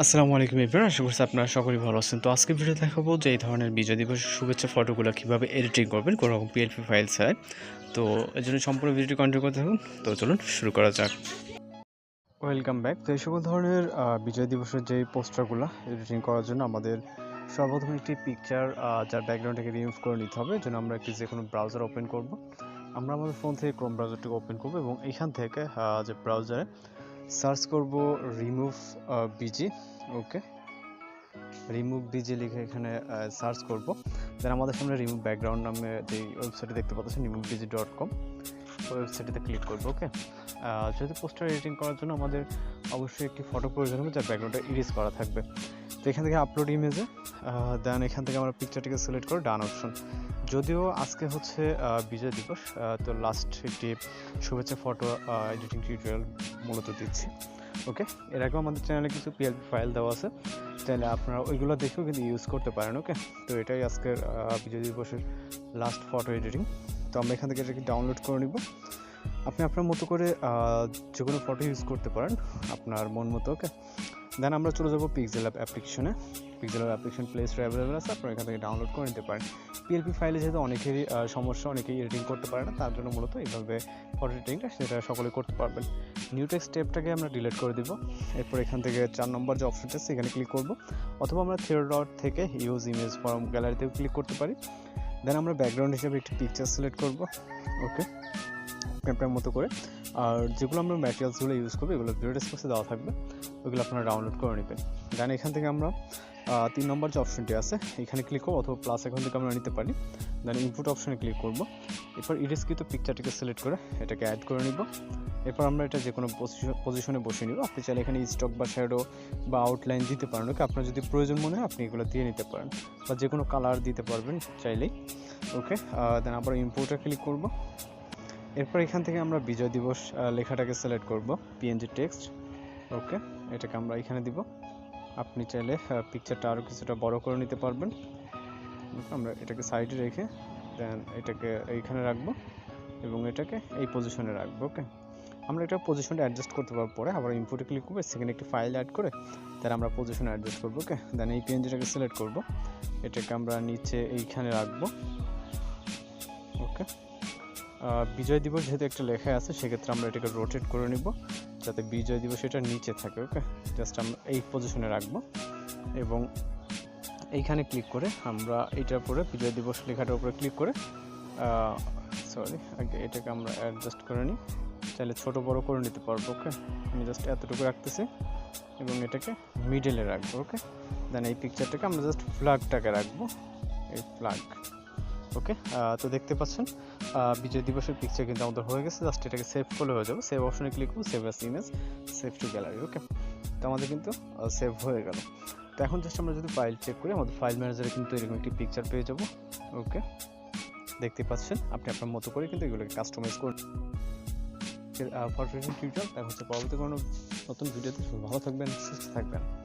আসসালামু আলাইকুম এভরিওয়ান, আশা করছি আপনারা সকলেই ভালো আছেন। তো আজকে ভিডিও দেখাবো যে এই ধরনের বিজয় দিবসের শুভেচ্ছা ফটোগুলো কীভাবে এডিটিং করবেন, কোনো রকম পিএলপি ফাইল ছাড়াই। তো এর জন্য সম্পূর্ণ ভিডিওটি কন্টিনিউ করতে থাকুন। তো চলুন শুরু করা যাক। ওয়েলকাম ব্যাক তো এই সকল ধরনের বিজয় দিবসের যে পোস্টারগুলো এডিটিং করার জন্য আমাদের সর্বপ্রথম একটি পিকচার যার ব্যাকগ্রাউন্ডটাকে রিমুভ করে নিতে হবে জন্য আমরা একটি যে কোনো ব্রাউজার ওপেন করব। আমরা আমাদের ফোন থেকে ক্রোম ব্রাউজারটিকে ওপেন করব এবং এখান থেকে যে ব্রাউজারে সার্চ করব remove BG okay. Remove BG লিখে এখানে সার্চ করব। দেন আমাদের সামনে রিমুভ ব্যাকগ্রাউন্ড নামে যে ওয়েবসাইটে দেখতে পাচ্ছেন রিমুভ বিজি ডট কম ওয়েবসাইটে ক্লিক করব, ওকে। যদি পোস্টার এডিটিং করার জন্য আমাদের অবশ্যই একটি ফটো প্রয়োজন হবে, যার ব্যাকগ্রাউন্ডটা ইরেজ করা থাকবে। তো এখান থেকে আপলোড ইমেজে দেন এখান থেকে আমরা পিকচারটিকে সিলেক্ট করে ডান অপশন যদিও আজকে হচ্ছে বিজয় দিবস তো লাস্ট একটি শুভেচ্ছা ফটো এডিটিং টিউটোরিয়াল মূলত দিচ্ছি। ওকে এর আগেও আমাদের চ্যানেলে কিছু পিএলপি ফাইল দেওয়া আছে। চাইলে আপনারা ওইগুলো দেখেও কিন্তু ইউজ করতে পারেন ওকে তো এটাই আজকের বিজয় দিবসের লাস্ট ফটো এডিটিং তো আমরা এখান থেকে এটাকে ডাউনলোড করে নিব। আপনি আপনার মতো করে যে কোনো ফটো ইউজ করতে পারেন, আপনার মন মতো ওকে দেন আমরা চলে যাব পিক্সেল অ্যাপ অ্যাপ্লিকেশনে pixel app application play store available আছে, আপনারা এখান থেকে ডাউনলোড করে নিতে পারেন। পিএলপি ফাইলে যেহেতু অনেকেরই সমস্যা, অনেকেই এডিটিং করতে পারে না, তার জন্য মূলত এইভাবে ফটো এডিটিংটা সেটা সকলে করতে পারবেন। নিউ টেক্সট স্টেপটাকে আমরা ডিলিট করে দিব। এরপর এখান থেকে চার নম্বর যে অপশনটা আছে এখানে ক্লিক করব। অথবা আমরা থিয়েটার ডট থেকে ইউজ ইমেজ ফর্ম গ্যালারিতেও ক্লিক করতে পারি। দেন আমরা ব্যাকগ্রাউন্ড হিসেবে একটি পিকচার সিলেক্ট করব। ওকে আপনার মতো করে। আর যেগুলো আমরা ম্যাটেরিয়ালসগুলো ইউজ করব, এগুলো ভিডিও ডিসক্রিপশনে দেওয়া থাকবে। ওগুলো আপনারা ডাউনলোড করে নেবেন। দেন এখান থেকে আমরা তিন নম্বর যে অপশনটি আছে, এখানে ক্লিক করব অথবা প্লাস এখান থেকে আমরা নিতে পারি। দেন ইনপুট অপশনে ক্লিক করব। এরপর ইরেজকৃত পিকচারটিকে সিলেক্ট করে এটাকে অ্যাড করে নিব। এরপর আমরা এটা যে কোনো পজিশনে বসিয়ে নিব। আপনি চাইলে এখানে স্টক বা শ্যাডো বা আউটলাইন দিতে পারেন। ওকে, আপনার যদি প্রয়োজন মনে হয়, আপনি এগুলো দিয়ে নিতে পারেন। বা যে কোনো কালার দিতে পারবেন চাইলেই। ওকে দেন আবার ইম্পোর্টে ক্লিক করব। এরপর এখান থেকে আমরা বিজয় দিবস লেখাটাকে সিলেক্ট করব পিএনজি টেক্সট ওকে এটাকে আমরা এখানে দিব। আপনি চাইলে পিকচারটা আরও কিছুটা বড় করে নিতে পারবেন। আমরা এটাকে সাইডে রেখে দেন এটাকে এইখানে রাখব এবং এটাকে এই পজিশনে রাখব ওকে আমরা এটা পজিশনটা অ্যাডজাস্ট করতে পারব পরে। আবার ইনপুটে ক্লিক করব, সেখানে একটি ফাইল অ্যাড করে দেন আমরা পজিশন অ্যাডজাস্ট করব ওকে দেন এই পিএনজিটাকে সিলেক্ট করব। এটাকে আমরা নিচে এইখানে রাখব ওকে বিজয় দিবস যেহেতু একটা লেখা আছে, সেক্ষেত্রে আমরা এটাকে রোটেট করে নিব, যাতে বিজয় দিবস এটা নিচে থাকে ওকে জাস্ট আমরা এই পজিশনে রাখব। এবং এইখানে ক্লিক করে আমরা এইটার উপরে বিজয় দিবস লেখাটার উপরে ক্লিক করে সরি আগে এটাকে আমরা অ্যাডজাস্ট করে নিই। চাইলে ছোট বড় করে নিতে পারব ওকে আমি জাস্ট এতটুকু রাখতেছি, এবং এটাকে মিডলে রাখব ওকে দেন এই পিকচারটাকে আমরা জাস্ট ফ্ল্যাগটাকে রাখব, এই ফ্ল্যাগ ওকে তো দেখতে পাচ্ছেন বিজয় দিবসের পিকচার কিন্তু আমাদের হয়ে গেছে জাস্ট এটাকে সেভ করলে হয়ে যাবে সেভ অপশনে ক্লিক করব save as image save to gallery okay? তো আমাদের কিন্তু সেভ হয়ে গেল। তো এখন জাস্ট আমরা যদি ফাইল চেক করি, আমাদের ফাইল ম্যানেজারে কিন্তু এরকম একটি পিকচার পেয়ে যাব, ওকে? দেখতে পাচ্ছেন, আপনি আপনার মতো করে কিন্তু এগুলোকে কাস্টমাইজ করুন। ফটোগ্রাফি টিউটোরিয়াল দেখা হচ্ছে পরবর্তী কোনো নতুন ভিডিওতে ভালো থাকবেন, সুস্থ থাকবেন।